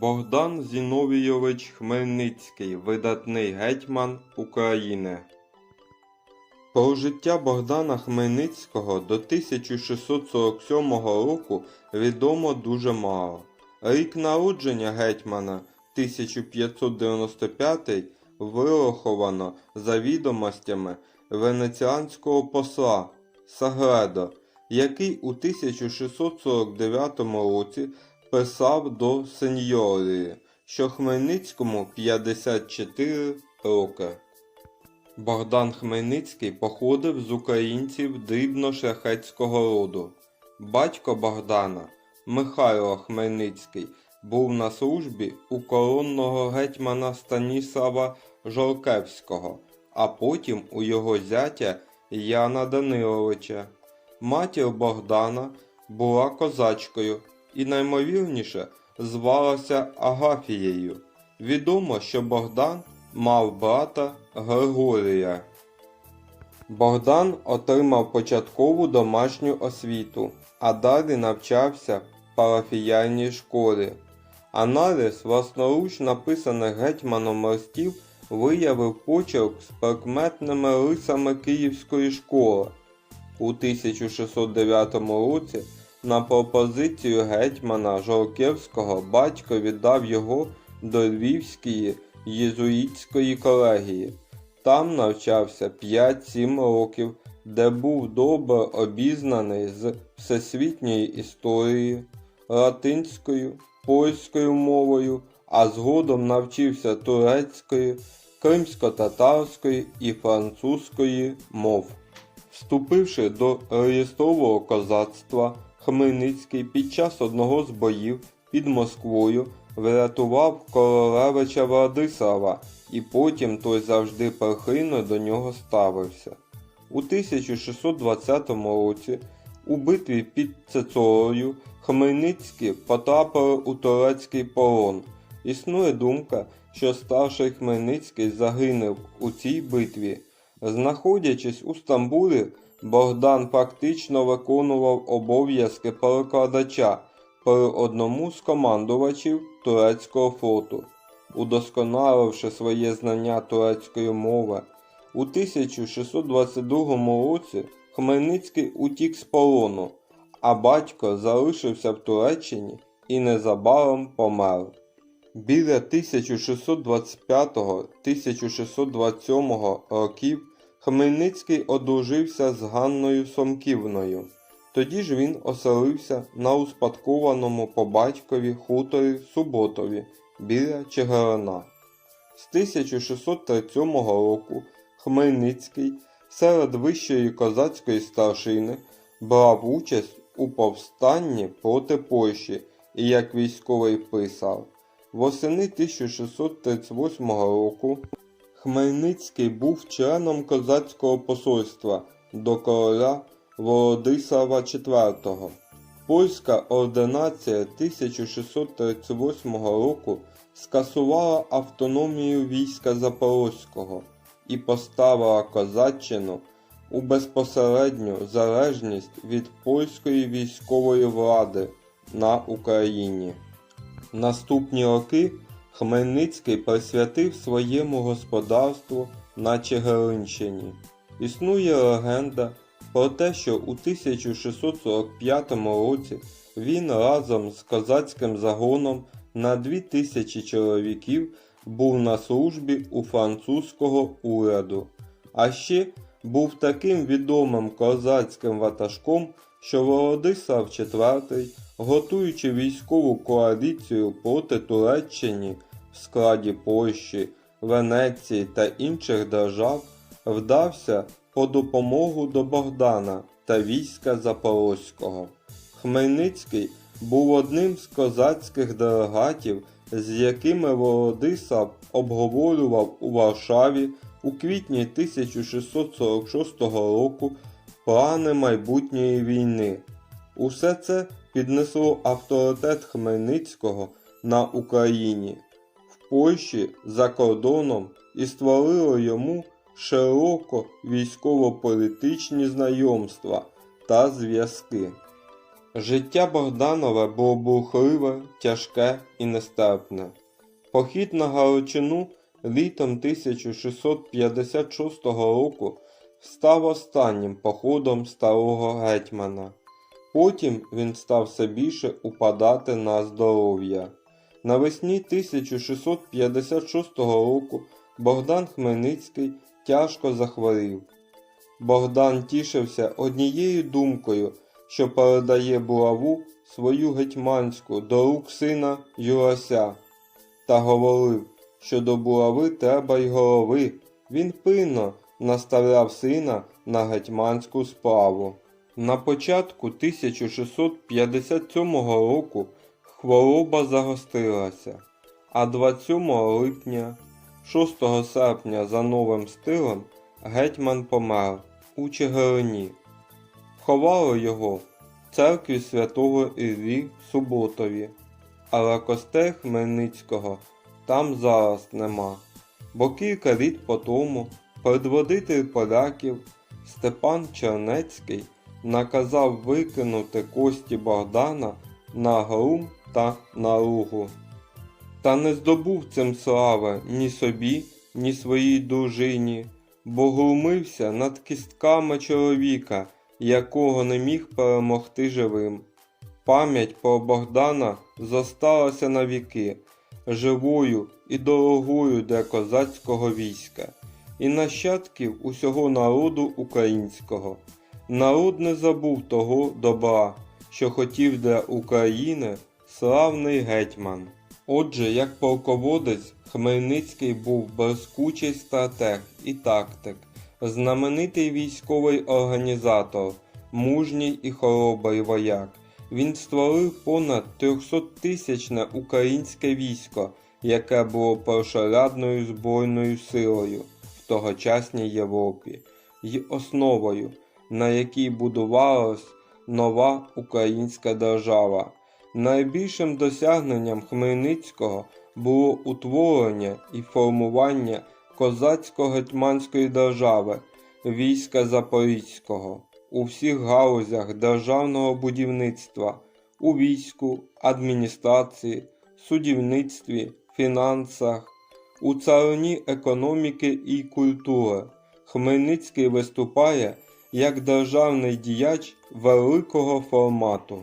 Богдан Зіновійович Хмельницький, видатний гетьман України. Про життя Богдана Хмельницького до 1647 року відомо дуже мало. Рік народження гетьмана 1595 вираховано за відомостями венеціанського посла Сагредо, який у 1649 році писав до сеньорії, що Хмельницькому 54 роки. Богдан Хмельницький походив з українців дрібно-шляхетського роду. Батько Богдана, Михайло Хмельницький, був на службі у коронного гетьмана Станіслава Жоркевського, а потім у його зятя Яна Даниловича. Матір Богдана була козачкою і наймовірніше звалася Агафією. Відомо, що Богдан мав брата Григорія. Богдан отримав початкову домашню освіту, а далі навчався в парафіяльній школі. Аналіз власноруч написаних гетьманом листів виявив почерк з прикметними рисами Київської школи. У 1609 році на пропозицію гетьмана Жорківського батько віддав його до Львівської єзуїтської колегії. Там навчався 5-7 років, де був добре обізнаний з всесвітньої історії, латинською, польською мовою, а згодом навчився турецької, кримсько-татарської і французької мов. Вступивши до реєстрового козацтва, Хмельницький під час одного з боїв під Москвою врятував королевича Владислава, і потім той завжди прихильно до нього ставився. У 1620 році у битві під Цецорою Хмельницькі потрапили у турецький полон. Існує думка, що старший Хмельницький загинув у цій битві. Знаходячись у Стамбулі, Богдан фактично виконував обов'язки перекладача при одному з командувачів турецького флоту. Удосконаливши своє знання турецької мови, у 1622 році Хмельницький утік з полону, а батько залишився в Туреччині і незабаром помер. Біля 1625-1627 років Хмельницький одружився з Ганною Сомківною. Тоді ж він оселився на успадкованому по батькові хуторі Суботові біля Чигирина. З 1637 року Хмельницький серед вищої козацької старшини брав участь у повстанні проти Польщі і як військовий писав. Восени 1638 року Хмельницький був членом козацького посольства до короля Володислава IV. Польська ординація 1638 року скасувала автономію війська Запорозького і поставила козаччину у безпосередню залежність від польської військової влади на Україні. Наступні роки Хмельницький присвятив своєму господарству на Чигиринщині. Існує легенда про те, що у 1645 році він разом з козацьким загоном на 2000 чоловіків був на службі у французького уряду, а ще був таким відомим козацьким ватажком, що Володислав IV, готуючи військову коаліцію проти Туреччини в складі Польщі, Венеції та інших держав, вдався по допомогу до Богдана та війська Запорозького. Хмельницький був одним з козацьких делегатів, з якими Володислав обговорював у Варшаві у квітні 1646 року плани майбутньої війни. Усе це піднесло авторитет Хмельницького на Україні, Польщі за кордоном і створило йому широко військово-політичні знайомства та зв'язки. Життя Богданове було бурхливе, тяжке і нестерпне. Похід на Галичину літом 1656 року став останнім походом старого гетьмана. Потім він став все більше упадати на здоров'я. Навесні 1656 року Богдан Хмельницький тяжко захворів. Богдан тішився однією думкою, що передає булаву свою гетьманську до рук сина Юрася, та говорив, що до булави треба й голови. Він пильно наставляв сина на гетьманську справу. На початку 1657 року хвороба загострилася, а 27 липня, 6 серпня за новим стилем гетьман помер у Чигирині. Ховали його в церкві святого Іллі в Суботові, але костей Хмельницького там зараз нема, бо кілька літ по тому предводитель поляків Степан Чернецький наказав викинути кості Богдана на грум та на лугу. Та не здобув цим слави ні собі, ні своїй дружині, бо глумився над кістками чоловіка, якого не міг перемогти живим. Пам'ять про Богдана зосталася навіки, живою і дорогою для козацького війська і нащадків усього народу українського. Народ не забув того добра, що хотів для України славний гетьман. Отже, як полководець, Хмельницький був блискучий стратег і тактик, знаменитий військовий організатор, мужній і хоробрий вояк. Він створив понад 300-тисячне українське військо, яке було першорядною збройною силою в тогочасній Європі, й основою, на якій будувалась нова українська держава. Найбільшим досягненням Хмельницького було утворення і формування козацько-гетьманської держави, війська Запорізького у всіх галузях державного будівництва, у війську, адміністрації, судівництві, фінансах, у царині економіки і культури. Хмельницький виступає як державний діяч великого формату.